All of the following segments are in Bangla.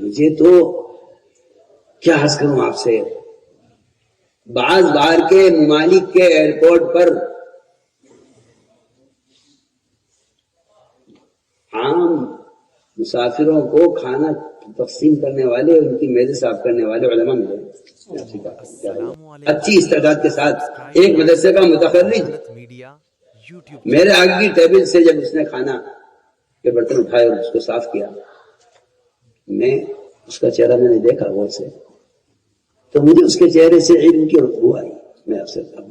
مجھے تو کیا حس کروں آپ سے؟ بعض بار کے ممالک کے ایئرپورٹ پر عام مسافروں کو کھانا تقسیم کرنے والے ان کی میزیں صاف کرنے والے علماء ملے اچھی استعداد کے ساتھ ایک مدرسے کا متفرج میرے آگے کی ٹیبل سے جب اس نے کھانا کے برتن اٹھائے اور اس کو صاف کیا میں اس کا چہرہ میں نے دیکھا غور سے، تو مجھے اس کے چہرے سے علم کی روح آئی میں آپ سے اب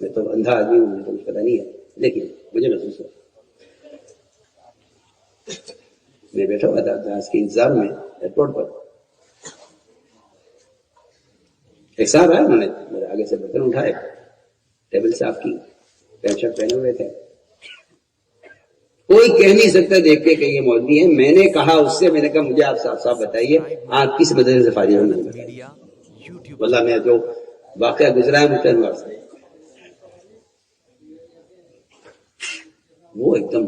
میں تو اندھا آدمی ہوں، مجھے کچھ پتہ نہیں ہے۔ لیکن مجھے محسوس ہوا۔ میں بیٹھا ہوا تھا جہاز کے انتظام میں ایئرپورٹ پر۔ ایک صاحب آیا انہوں نے میرے آگے سے برتن اٹھائے، ٹیبل صاف کی، پینٹ شرٹ پہنے ہوئے تھے۔ کوئی کہہ نہیں سکتا دیکھ کے کہ یہ مولوی ہے میں نے کہا اس سے میں نے کہا مجھے آپ صاحب صاحب بتائیے آپ کس مدرسے سے فارغ ہونا واللہ میں جو واقعہ گزرا ہے مجھے انوار سے وہ ایک دم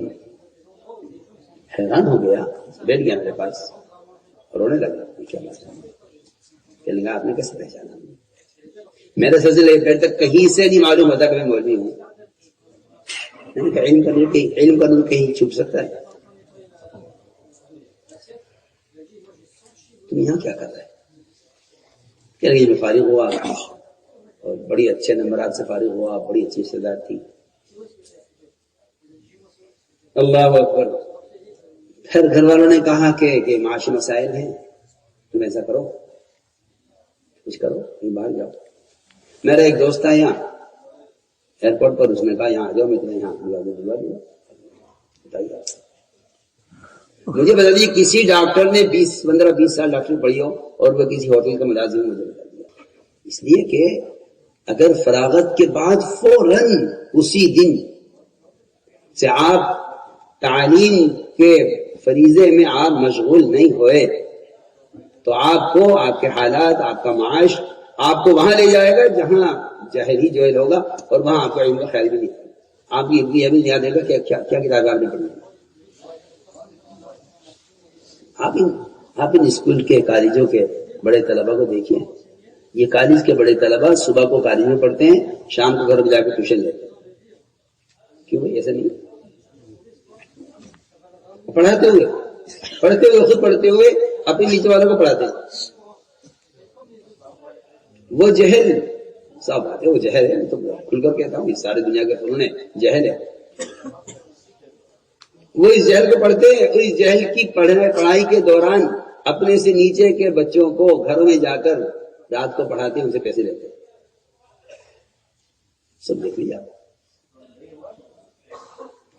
حیران ہو گیا۔ بیٹھ گیا میرے پاس۔ رونے لگا۔ کیا بات ہے لگا آپ نے کیسے پہچانا؟ میرا سلسلہ پیر تک کہیں سے نہیں معلوم ہوتا کہ میں مولوی ہوں۔ ان کا علم کا کہیں علم کا کہیں چھپ سکتا ہے؟ تم یہاں کیا کر رہے کہہ رہے میں فارغ ہوا۔ اور بڑی اچھے نمبرات سے فارغ ہوا بڑی اچھی صدا تھی۔ اللہ اکبر۔ پھر گھر والوں نے کہا کہ, کہ معاشی مسائل ہیں۔ تم ایسا کرو۔ کچھ کرو باہر جاؤ۔ میرا ایک دوست ہے یہاں۔ ایئرپورٹ پر اس نے کہا، یہاں آ جاؤ میں تمہیں یہاں دوں بتائیے مجھے بتا دیجیے کسی ڈاکٹر نے بیس، پندرہ، بیس سال ڈاکٹر پڑھی ہو اور وہ کسی ہوٹل کا ملازم مجھے بتا دیا۔ اس لیے کہ اگر فراغت کے بعد فوراً اسی دن سے آپ تعلیم کے فریضے میں آپ مشغول نہیں ہوئے، تو آپ کو، آپ کے حالات، آپ کا معاش آپ کو وہاں لے جائے گا جہاں جہری جوہل ہوگا اور وہاں آپ کو علم کا خیال بھی نہیں آپ کی اتنی بھی یاد گا کہ کیا کیا کتاب آپ نے پڑھی۔ آپ ان اسکول کے کالجوں کے بڑے طلبہ کو دیکھیے۔ یہ کالج کے بڑے طلبہ صبح کو کالج میں پڑھتے ہیں، شام کو گھر میں جا کے ٹیوشن لیتے ہیں۔ کیوں ایسا نہیں پڑھاتے ہوئے، پڑھتے ہوئے، خود پڑھتے ہوئے اپنے نیچے والوں کو پڑھاتے ہیں۔ وہ جہل صاحب بات ہے، وہ جہل ہے تو کھل کر کہتا ہوں ساری دنیا کے فنون جہل ہے۔ وہ اس جہل کو پڑھتے ہیں، اس جہل کی پڑھائی کے دوران اپنے سے نیچے کے بچوں کو گھروں میں جا کر رات کو پڑھاتے ہیں، ان سے پیسے لیتے ہیں۔ سب دیکھ لیا۔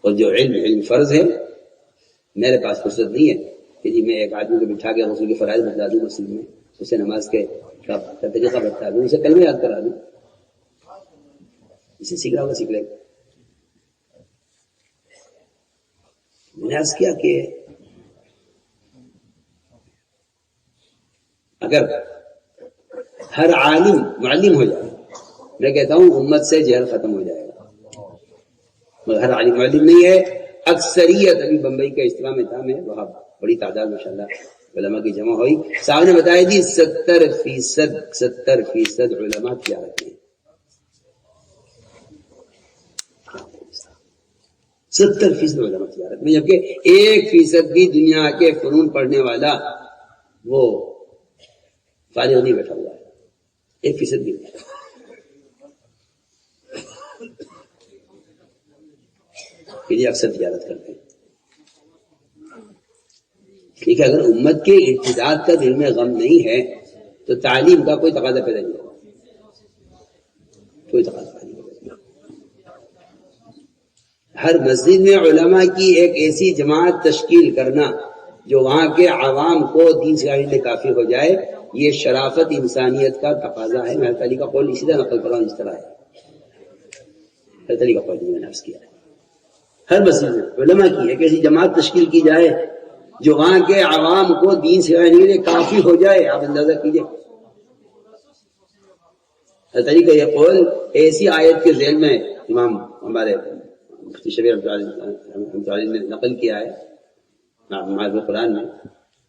اور جو علم علم فرض ہے، میرے پاس فرصت نہیں ہے کہ جی میں ایک آدمی کو بٹھا کے رسول کے فرائض بتلا دوں مسلم میں اسے نماز کے طریقہ بتا دوں اسے کلمہ یاد کرا دوں اسے سیکھ رہا ہوگا سیکھ لے گا میں نے کیا کہ اگر ہر عالم معلم ہو جائے میں کہتا ہوں امت سے جہل ختم ہو جائے گا مگر ہر عالم معلم نہیں ہے اکثریت ابھی بمبئی کا اجتماع میں تھا میں وہاں بڑی تعداد ماشاء اللہ علماء کی جمع ہوئی۔ صاحب نے بتایا جی ستر فیصد ستر فیصد علماء کیا رکھتے ہیں ستر فیصد علماء تجارت میں یعنی جبکہ ایک فیصد بھی دنیا کے فنون پڑھنے والا وہ فارغ نہیں بیٹھا ہوا ہے۔ ایک فیصد بھی نہیں۔ اکثر تجارت کرتے ہیں۔ ٹھیک ہے، اگر امت کے ارتداد کا دل میں غم نہیں ہے، تو تعلیم کا کوئی تقاضا پیدا نہیں ہوگا۔ کوئی تقاضا نہیں ہوگا۔ ہر مسجد میں علماء کی ایک ایسی جماعت تشکیل کرنا، جو وہاں کے عوام کو دین سیاحی میں کافی ہو جائے، یہ شرافت انسانیت کا تقاضا ہے۔ محرط علی کا قول اسی طرح نقل کر اس طرح ہے۔ محرط علی کا قول میں نے کیا ہر مسجد میں علماء کی ایک ایسی جماعت تشکیل کی جائے جو وہاں کے عوام کو دین سکھانے کے لیے کافی ہو جائے، آپ اندازہ کیجیے کا یہ قول ایسی آیت کے ذہن میں امام ہمارے نے نقل کیا ہے قرآن میں۔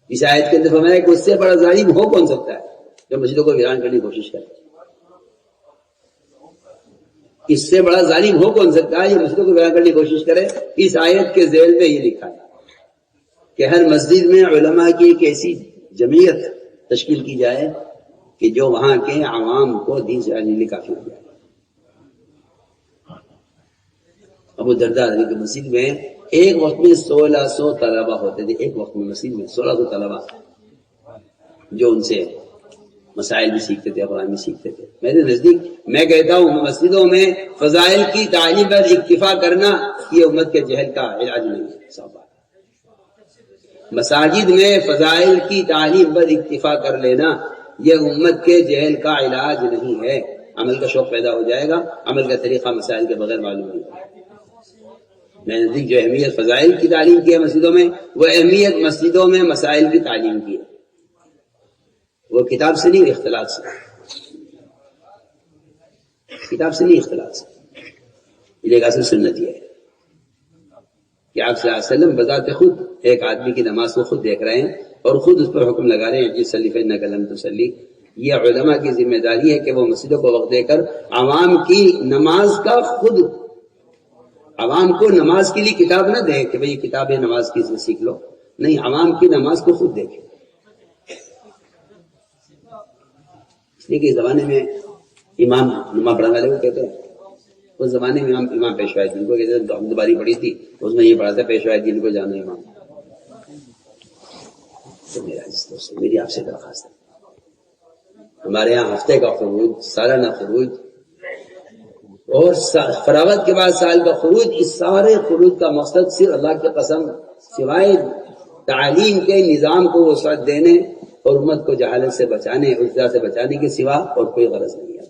اس آیت کے اندر فرمایا اس سے بڑا ظالم ہو کون سکتا ہے جو مسجدوں کو ویران کرنے کی کوشش کرے؟ اس سے بڑا ظالم ہو کون سکتا ہے جو مسجدوں کو ویران کرنے کی کوشش کرے؟ اس آیت کے ذیل میں یہ لکھا ہے۔ کہ ہر مسجد میں علماء کی ایک ایسی جمعیت تشکیل کی جائے کہ جو وہاں کے عوام کو دین سے علی کافی ہو جائے۔ ابو دردہ علی کی مسجد میں ایک وقت میں سولہ سو طلبہ ہوتے تھے، ایک وقت میں مسجد میں سولہ سو طلبہ۔ جو ان سے مسائل بھی سیکھتے تھے افغان بھی سیکھتے تھے۔ میرے نزدیک، میں کہتا ہوں، مسجدوں میں فضائل کی تعلیم پر اکتفا کرنا یہ امت کے جہل کا علاج نہیں صاحب۔ مساجد میں فضائل کی تعلیم پر اکتفا کر لینا یہ امت کے جہل کا علاج نہیں ہے۔ عمل کا شوق پیدا ہو جائے گا۔ عمل کا طریقہ مسائل کے بغیر معلوم ہوگا میں نزدیک جو اہمیت فضائل کی تعلیم کی ہے مسجدوں میں، وہ اہمیت مسجدوں میں مسائل کی تعلیم کی ہے۔ وہ کتاب سے نہیں، اختلاط سے۔ کتاب سے نہیں، اختلاط سے۔ یہ سنت یہ ہے۔ کہ آپ صلی اللہ علیہ وسلم بذات خود ایک آدمی کی نماز کو خود دیکھ رہے ہیں اور خود اس پر حکم لگا رہے ہیں جی صلیف نہ قلم تسلی یہ علماء کی ذمہ داری ہے کہ وہ مسجدوں کو وقت دے کر عوام کی نماز کا خود عوام کو نماز کے لیے کتاب نہ دیں کہ بھئی کتاب ہے، نماز کی سے سیکھ لو۔ نہیں، عوام کی نماز کو خود دیکھیں۔ اس لیے کہ زمانے میں امام نما پڑھنے والے کو کہتے ہیں اس زمانے میں امام امام پیشوائی جن کو کہتے ہیں دوباری پڑھی تھی، اس میں یہ پڑھا تھا پیشوائی جن کو جانا امام۔ تو میرا دوست، میری آپ سے درخواست ہے۔ ہمارے یہاں ہفتے کا خروج، سالانہ خروج، اور فراغت کے بعد سال کا خروج، اس سارے خروج کا مقصد صرف اللہ کے قسم، سوائے تعلیم کے، نظام کو وسعت دینے اور امت کو جہالت سے بچانے اجزا سے بچانے کے سوا اور کوئی غرض نہیں ہے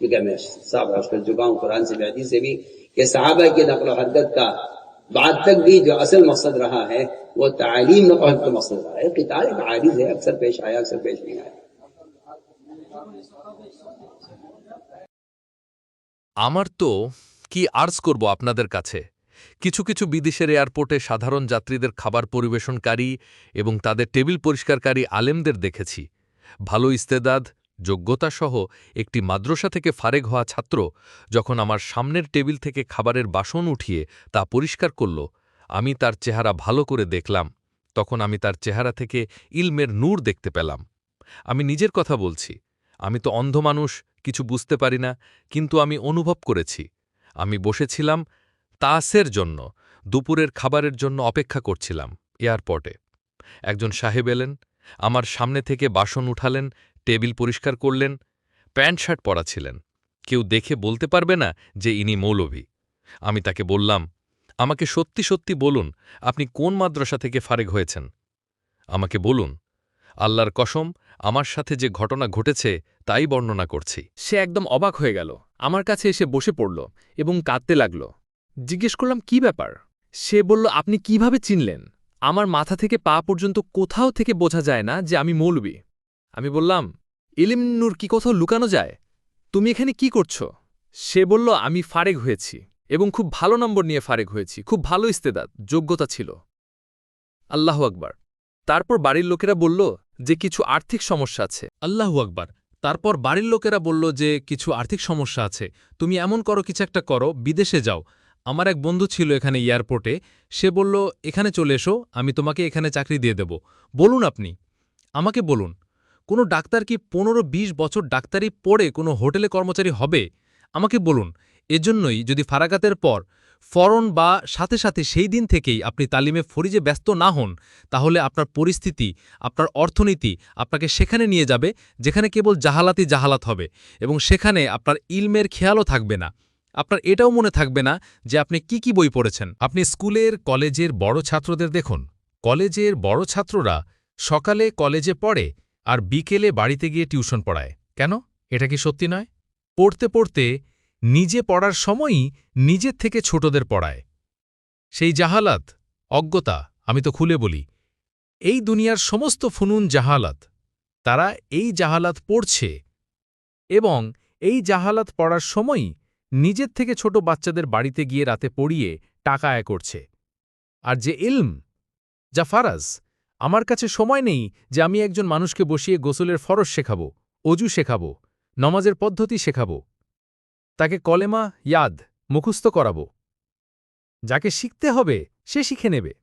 کیونکہ میں صاحب صحابة کر چکا ہوں قرآن سے حدیث سے بھی کہ صحابہ کی نقل و حدت کا بعد تک بھی جو اصل مقصد رہا ہے وہ تعلیم نقل حدت کا مقصد رہا ہے قتال ایک عارض ہے اکثر پیش آیا اکثر پیش نہیں آیا আমার তো কি আর্জ করব আপনাদের কাছে কিছু কিছু বিদেশের এয়ারপোর্টে সাধারণ যাত্রীদের খাবার পরিবেশনকারী এবং তাদের টেবিল পরিষ্কারকারী আলেমদের দেখেছি ভালো ইস্তেদাদ যোগ্যতাসহ একটি মাদ্রাসা থেকে ফারেগ হওয়া ছাত্র যখন আমার সামনের টেবিল থেকে খাবারের বাসন উঠিয়ে তা পরিষ্কার করল, আমি তার চেহারা ভালো করে দেখলাম। তখন আমি তার চেহারা থেকে ইলমের নূর দেখতে পেলাম। আমি নিজের কথা বলছি। আমি তো অন্ধ মানুষ, কিছু বুঝতে পারি না, কিন্তু আমি অনুভব করেছি। আমি বসেছিলাম তাসের জন্য, দুপুরের খাবারের জন্য অপেক্ষা করছিলাম এয়ারপোর্টে। একজন সাহেব এলেন, আমার সামনে থেকে বাসন উঠালেন টেবিল পরিষ্কার করলেন, প্যান্ট শার্ট পরা ছিলেন কেউ দেখে বলতে পারবে না যে ইনি মৌলভী। আমি তাকে বললাম, আমাকে সত্যি সত্যি বলুন, আপনি কোন মাদ্রাসা থেকে ফারেগ হয়েছেন? আমাকে বলুন, আল্লাহর কসম, আমার সাথে যে ঘটনা ঘটেছে, তাই বর্ণনা করছি। সে একদম অবাক হয়ে গেল, আমার কাছে এসে বসে পড়ল এবং কাঁদতে লাগল। জিজ্ঞেস করলাম, কি ব্যাপার? সে বলল, আপনি কীভাবে চিনলেন? আমার মাথা থেকে পা পর্যন্ত কোথাও থেকে বোঝা যায় না যে আমি মৌলবি। আমি বললাম, ইলিম নূর কি কোথাও লুকানো যায়? তুমি এখানে কি করছ? সে বলল, আমি ফারেগ হয়েছি এবং খুব ভালো নম্বর নিয়ে ফারেগ হয়েছি। খুব ভালো ইস্তেদাত যোগ্যতা ছিল। আল্লাহ আকবার। তারপর বাড়ির লোকেরা বলল যে, কিছু আর্থিক সমস্যা আছে। আল্লাহু আকবার। তারপর বাড়ির লোকেরা বলল যে, কিছু আর্থিক সমস্যা আছে। তুমি এমন করো, কিছু একটা করো, বিদেশে যাও। আমার এক বন্ধু ছিল এখানে এয়ারপোর্টে। সে বলল, এখানে চলে এসো, আমি তোমাকে এখানে চাকরি দিয়ে দেব। বলুন আপনি। আমাকে বলুন। কোনো ডাক্তার কি পনেরো ২০ বছর ডাক্তারি পড়ে কোনো হোটেলে কর্মচারী হবে? আমাকে বলুন। এজন্যই যদি ফারাকাতের পর, ফরন বা সাথে সাথে সেই দিন থেকেই আপনি তালিমে ফরিজে ব্যস্ত না হন, তাহলে আপনার পরিস্থিতি, আপনার অর্থনীতি আপনাকে সেখানে নিয়ে যাবে, যেখানে কেবল জাহালাতি জাহালাত হবে এবং সেখানে আপনার ইলমের খেয়ালও থাকবে না। আপনার এটাও মনে থাকবে না যে আপনি কি কি বই পড়েছেন। আপনি স্কুলের, কলেজের বড় ছাত্রদের দেখুন। কলেজের বড় ছাত্ররা সকালে কলেজে পড়ে আর বিকেলে বাড়িতে গিয়ে টিউশন পড়ায়। কেন? এটা কি সত্যি নয়? পড়তে পড়তে নিজে পড়ার সময়ই নিজের থেকে ছোটদের পড়ায়। সেই জাহালাত, অজ্ঞতা, আমি তো খুলে বলি, এই দুনিয়ার সমস্ত ফুনুন জাহালাত, তারা এই জাহালাত পড়ছে এবং এই জাহালাত পড়ার সময়ই নিজের থেকে ছোট বাচ্চাদের বাড়িতে গিয়ে রাতে পড়িয়ে টাকা আয় করছে। আর যে ইলম, যা ফারাজ আমার কাছে সময় নেই যে আমি একজন মানুষকে বসিয়ে গোসলের ফরজ শেখাব, অজু শেখাব, নমাজের পদ্ধতি শেখাব। তাকে কলেমা, ইয়াদ মুখস্থ করাব। যাকে শিখতে হবে, সে শিখে নেবে।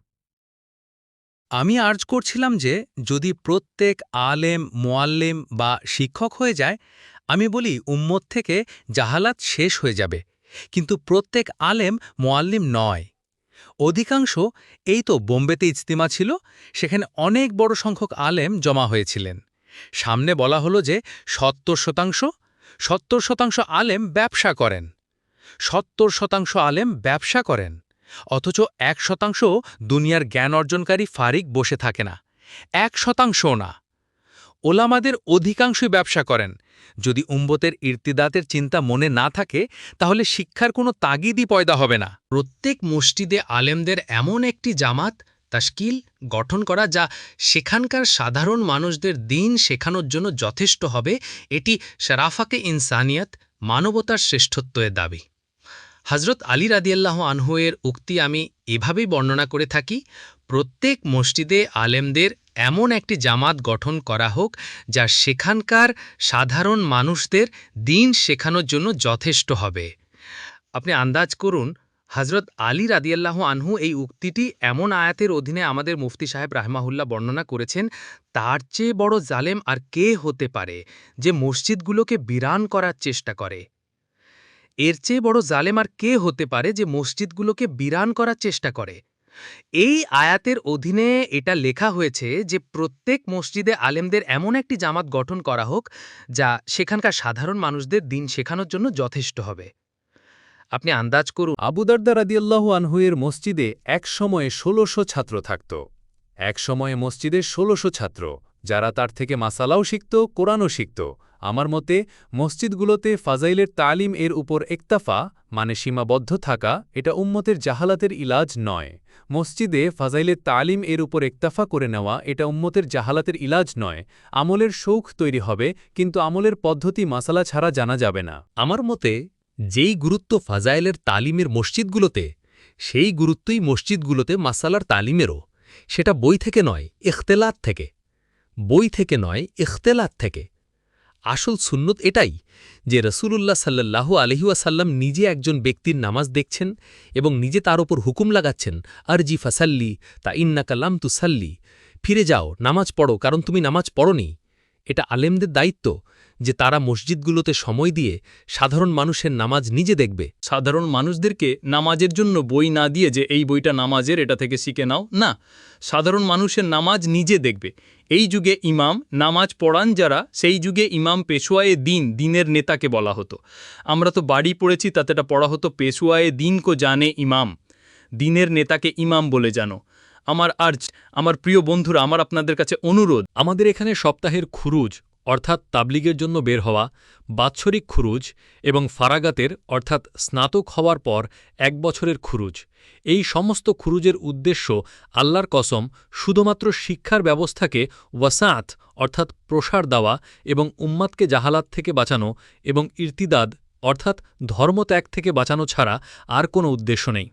আমি আর্জ করছিলাম যে, যদি প্রত্যেক আলেম মোয়াল্লেম বা শিক্ষক হয়ে যায়, আমি বলি, উম্মত থেকে জাহালাত শেষ হয়ে যাবে। কিন্তু প্রত্যেক আলেম মোয়াল্লিম নয়। অধিকাংশ এই তো বোম্বেতে ইজতিমা ছিল, সেখানে অনেক বড় সংখ্যক আলেম জমা হয়েছিলেন। সামনে বলা হলো যে সত্তর শতাংশ সত্তর শতাংশ আলেম ব্যবসা করেন। সত্তর শতাংশ আলেম ব্যবসা করেন, অথচ এক শতাংশ দুনিয়ার জ্ঞান অর্জনকারী ফারিক বসে থাকে না, এক শতাংশও না। ওলামাদের অধিকাংশই ব্যবসা করেন। যদি উম্বতের ইর্তিদাতের চিন্তা মনে না থাকে, তাহলে শিক্ষার কোনো তাগিদই পয়দা হবে না। প্রত্যেক মসজিদে আলেমদের এমন একটি জামাত তাস্কিল গঠন করা যা সেখানকার সাধারণ মানুষদের দিন শেখানোর জন্য যথেষ্ট হবে, এটি শারাফাকে ইনসানিয়ত মানবতার শ্রেষ্ঠত্বের দাবি। হজরত আলী রাদিয়াল্লাহ আনহুয়ের উক্তি আমি এভাবেই বর্ণনা করে থাকি, প্রত্যেক মসজিদে আলেমদের এমন একটি জামাত গঠন করা হোক, যা সেখানকার সাধারণ মানুষদের দিন শেখানোর জন্য যথেষ্ট হবে। আপনি আন্দাজ করুন হজরত আলী রাদিয়াল্লাহ আনহু এই উক্তিটি এমন আয়াতের অধীনে আমাদের মুফতি সাহেব রাহমাহুল্লাহ বর্ণনা করেছেন, তার চেয়ে বড় জালেম আর কে হতে পারে যে মসজিদগুলোকে বিরান করার চেষ্টা করে? এর চেয়ে বড় জালেম আর কে হতে পারে যে মসজিদগুলোকে বিরান করার চেষ্টা করে? এই আয়াতের অধীনে এটা লেখা হয়েছে যে প্রত্যেক মসজিদে আলেমদের এমন একটি জামাত গঠন করা হোক, যা সেখানকার সাধারণ মানুষদের দিন শেখানোর জন্য যথেষ্ট হবে। আপনি আন্দাজ করুন। আবুদার্দা রাদিয়াল্লাহু আনহুয়ের মসজিদে এক সময়ে ষোলোশো ছাত্র থাকত। এক সময়ে মসজিদে ষোলোশো ছাত্র, যারা তার থেকে মাসালাও শিখত, কোরআনও শিখত। আমার মতে, মসজিদগুলোতে ফাজাইলের তালিম এর উপর একতাফা মানে সীমাবদ্ধ থাকা, এটা উম্মতের জাহালাতের ইলাজ নয়। মসজিদে ফাজাইলের তালিম এর উপর একতাফা করে নেওয়া, এটা উম্মতের জাহালাতের ইলাজ নয়। আমলের শৌখ তৈরি হবে, কিন্তু আমলের পদ্ধতি মাসালা ছাড়া জানা যাবে না। আমার মতে, যেই গুরুত্ব ফাজাইলের তালিমের মসজিদগুলোতে, সেই গুরুত্বই মসজিদগুলোতে মাসালার তালিমেরও। সেটা বই থেকে নয়, ইখতেলাত থেকে। বই থেকে নয়, ইখতেলাত থেকে। আসল সুন্নত এটাই যে রসুলুল্লাহ সাল্লাহ আলহিউসাল্লাম নিজে একজন ব্যক্তির নামাজ দেখছেন এবং নিজে তার ওপর হুকুম লাগাচ্ছেন, আরজি ফাসাল্লি, তা ইন্নাকাল্লাম তুসাল্লি। ফিরে যাও, নামাজ পড়ো, কারণ তুমি নামাজ পড়নি। এটা আলেমদের দায়িত্ব যে তারা মসজিদগুলোতে সময় দিয়ে সাধারণ মানুষের নামাজ নিজে দেখবে। সাধারণ মানুষদেরকে নামাজের জন্য বই না দিয়ে যে এই বইটা নামাজের, এটা থেকে শিখে নাও, না। সাধারণ মানুষের নামাজ নিজে দেখবে। এই যুগে ইমাম, নামাজ পড়ান যারা, সেই যুগে ইমাম পেশুয়ায়ে দিন দিনের নেতাকে বলা হতো। আমরা তো বাড়ি পড়েছি, তাতে এটা পড়া হতো, পেশুয়ায়ে দিন কো জানে ইমাম। দিনের নেতাকে ইমাম বলে জানো। আমার আর্জ, আমার প্রিয় বন্ধুরা, আমার আপনাদের কাছে অনুরোধ। আমাদের এখানে সপ্তাহের খুরুজ অর্থাৎ তাবলিগের জন্য বের হওয়া, বাৎসরিক খুরুজ এবং ফারাগাতের, অর্থাৎ স্নাতক হওয়ার পর এক বছরের খুরুজ। এই সমস্ত খুরুজের উদ্দেশ্য আল্লাহর কসম শুধুমাত্র শিক্ষার ব্যবস্থাকে ওয়াসাঁত অর্থাৎ প্রসার দেওয়া এবং উম্মাদকে জাহালাত থেকে বাঁচানো এবং ইর্তিদাদ, অর্থাৎ ধর্মত্যাগ থেকে বাঁচানো ছাড়া আর কোনো উদ্দেশ্য নেই।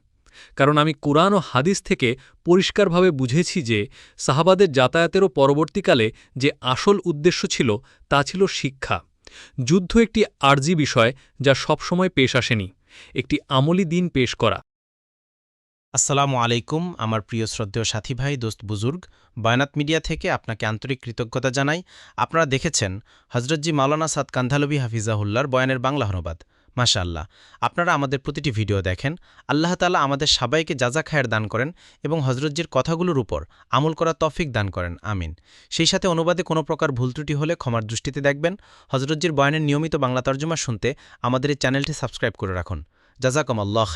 কারণ আমি কোরআন ও হাদিস থেকে পরিষ্কারভাবে বুঝেছি যে সাহাবাদের যাতায়াতেরও পরবর্তীকালে যে আসল উদ্দেশ্য ছিল, তা ছিল শিক্ষা। যুদ্ধ একটি আর্জি বিষয় যা সবসময় পেশ আসেনি। একটি আমলি দিন পেশ করা। আসসালামু আলাইকুম, আমার প্রিয় শ্রদ্ধেয় সাথী ভাই, দোস্ত বুজুর্গ। বয়ানাত মিডিয়া থেকে আপনাকে আন্তরিক কৃতজ্ঞতা জানাই। আপনারা দেখেছেন হজরতজি মাওলানা সাদ কান্ধালবি হাফিজাহুল্লার বয়ানের বাংলা অনুবাদ। মাশাআল্লাহ। আপনারা আমাদের প্রতিটি ভিডিও দেখেন, আল্লাহ তালা আমাদের সবাইকে যাজা খায়ের দান করেন এবং হজরতজির কথাগুলোর উপর আমল করা তফিক দান করেন, আমিন। সেই সাথে অনুবাদে কোনো প্রকার ভুল ত্রুটি হলে ক্ষমার দৃষ্টিতে দেখবেন হজরতজির বয়ানের নিয়মিত বাংলা তর্জমা শুনতে আমাদের এই চ্যানেলটি সাবস্ক্রাইব করে রাখুন। জাজাকম আল্লাহ